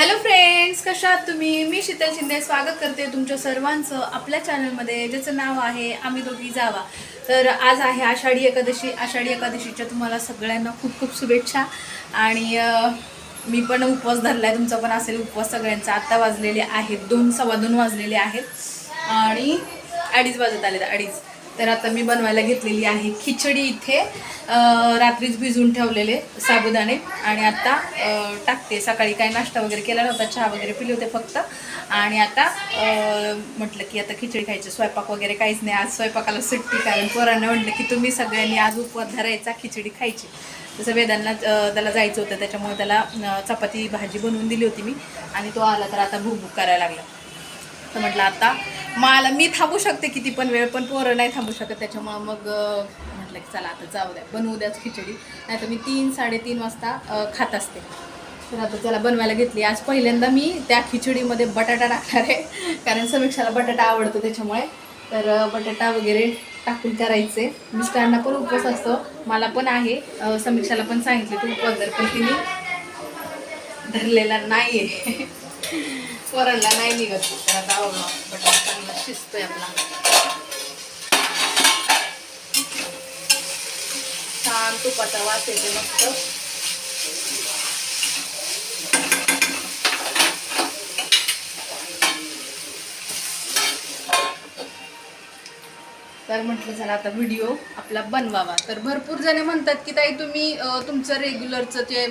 Hello friends कशा आहात तुम्ही? मी शीतल शिंदे स्वागत करते तुमच्या सर्वांचं आपल्या चॅनलमध्ये ज्याचं नाव आहे आम्ही दोघी जावा. तर आज आहे आषाढी एकादशी. आषाढी एकादशीच्या तुम्हाला सगळ्यांना खूप खूप शुभेच्छा. आणि मी पण उपवास धरला आहे तुमचा पण असेल उपवास सगळ्यांचा. आत्ता वाजलेले आहेत दोन सव्वा दोन वाजलेले आहेत. आणि अडीच वाजत आले अडीच. तर आता मी बनवायला घेतलेली आहे खिचडी इथे. रात्रीच भिजवून ठेवलेले साबुदाणे. आणि आता टाकते. सकाळी काय नाश्ता वगैरे केला नव्हता चहा वगैरे पिले होते फक्त. आणि आता म्हटलं की आता खिचडी खायची. स्वयंपाक वगैरे काहीच नाही. आज स्वयंपाकाला सुट्टी कारण पोरांना म्हटलं की तुम्ही सगळ्यांनी आज उपवास धरायचा खिचडी खायची. जसं वेदांना त्याला जायचं होतं. त्याच्यामुळे त्याला चपाती भाजी बनवून दिली होती मी. आणि तो आला तर आता भूक करायला लागला. तर म्हटलं आता. मला मी थांबू शकते किती पण वेळ पण पोरं नाही थांबू शकत त्याच्यामुळं मग म्हटलं की चला आता जाऊ द्या बनवू द्याच खिचडी. नाही तर मी तीन साडेतीन वाजता खात असते. तर आता त्याला बनवायला घेतली. आज पहिल्यांदा मी त्या खिचडीमध्ये बटाटा टाकणार आहे कारण समीक्षाला बटाटा आवडतो त्याच्यामुळे. तर बटाटा वगैरे टाकून करायचे. मिस्टरांना पण उपवास असतो मला पण आहे. समीक्षाला पण सांगितले तू उपवास जर पण तिने धरलेला नाही आहे वरणला नाही निघत. त्याला आता आवडला बटाटा चांगला शिजतोय आपला. छान तुपाचा वास येते मस्त. तर म्हटलं चला आता व्हिडिओ आपला बनवावा. तर भरपूर जणे म्हणतात की ताई तुम्ही तुमचं रेग्युलरचं ते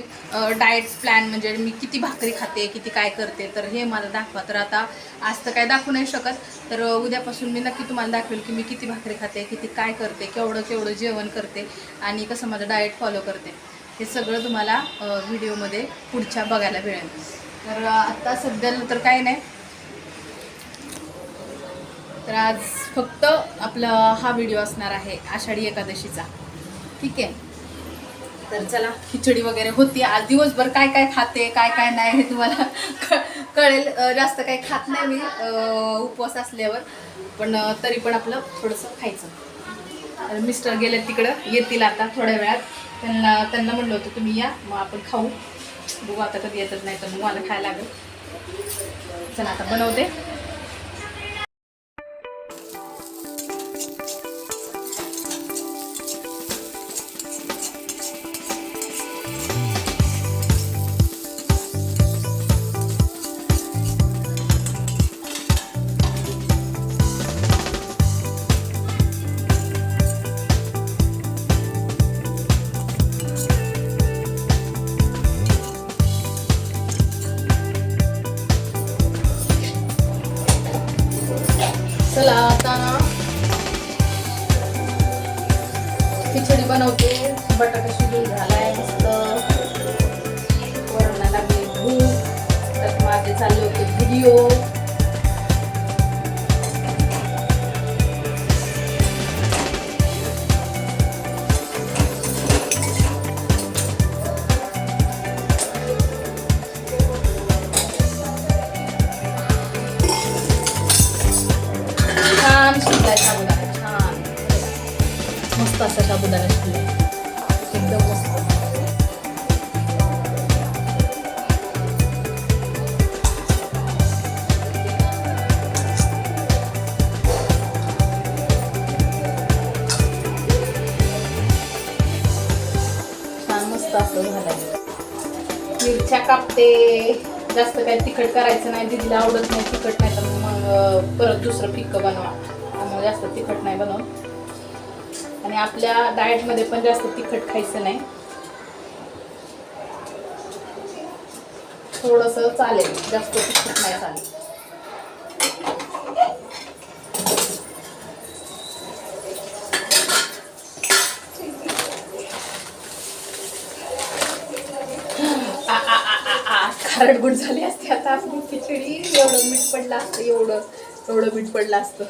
डाएट प्लॅन म्हणजे मी किती भाकरी खाते किती काय करते तर हे मला दाखवा. तर आता आज तर काय दाखवू नाही शकत तर उद्यापासून मी नक्की तुम्हाला दाखवेल की मी किती भाकरी खाते किती काय करते केवढं केवढं जेवण करते आणि कसं माझं डाएट फॉलो करते. हे सगळं तुम्हाला व्हिडिओमध्ये पुढच्या बघायला मिळेल. तर आत्ता सध्याला तर काही नाही तर आज फक्त आपला हा व्हिडिओ असणार आहे आषाढी एकादशीचा. ठीक आहे? तर चला खिचडी वगैरे होती. आज दिवसभर काय काय खाते काय काय नाही हे तुम्हाला कळेल. जास्त काही खात नाही मी. उपवास असल्यावर. पण तरी पण आपलं थोडंसं खायचं. तर मिस्टर गेले तिकडं. येतील आता थोड्या वेळात. त्यांना त्यांना म्हणलं होतं तुम्ही या मग आपण खाऊ. बघू आता कधी येतच नाही तर मग मला खायला लागेल. चला आता बनवते. चला खिचडी बनवते. बटाटा शिजून झालाय मस्त. वरणाला लागले भूक. तर माझे चालले होते व्हिडिओ शिजलाय साबुदाणा छान मस्त असा साबुदाणा शिजलाय एकदम मस्त छान मस्त असं झालंय मिरच्या कापते. जास्त काही तिखट करायचं नाही दिदीला आवडत नाही तिखट नाही तर मग परत दुसरं फिक्कं बनवा. त्यामुळे जास्त तिखट नाही बनव आणि आपल्या डाएटमध्ये पण जास्त तिखट खायचं नाही. थोडंसं चालेल जास्त तिखट नाही चालेल. खारट गुड झाली असते आता आपली खिचडी. एवढं मीठ पडलं असतं एवढं एवढं मीठ पडलं असतं.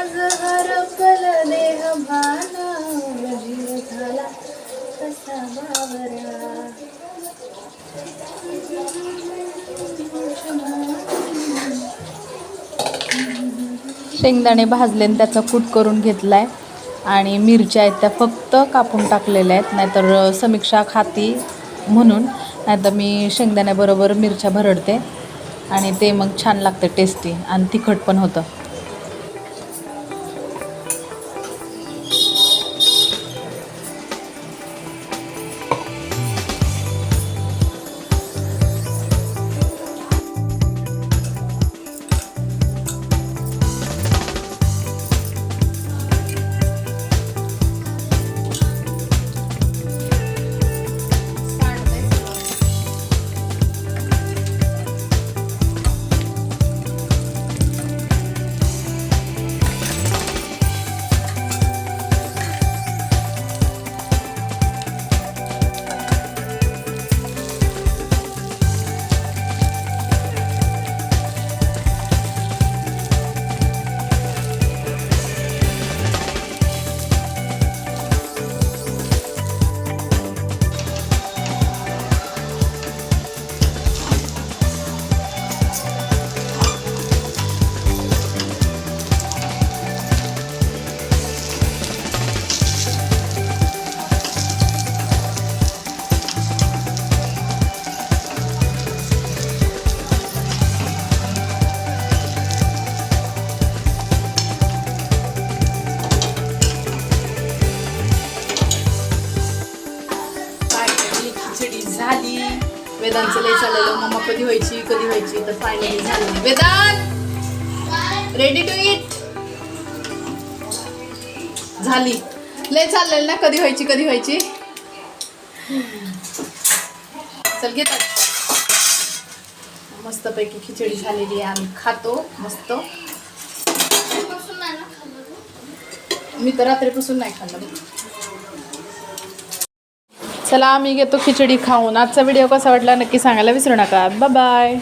आज हरपल देह भाना जीव झाला कसा बावरा शेंगदाणे भाजले आणि त्याचा कूट करून घेतलाय. आणि मिरच्या आहेत त्या फक्त कापून टाकलेल्या आहेत. नाहीतर समीक्षा खाती म्हणून. नाहीतर मी शेंगदाण्याबरोबर मिरच्या भरडते. आणि ते मग छान लागतं टेस्टी आणि तिखट पण होतं. वेदांचं लय चाललेलं. मम्मा कधी व्हायची कधी व्हायची? तर फायनली झालं. वेदांत रेडी टू इट झाली. लय चाललेलं ना कधी व्हायची कधी व्हायची? चल घेतात. मस्तपैकी खिचडी झालेली आहे आम्ही खातो मस्त. मी तर रात्रीपासून नाही खाल्लं बघ. चला आम्ही घेतो खिचडी खाऊन. आजचा व्हिडिओ कसा वाटला नक्की सांगायला विसरू नका. बाय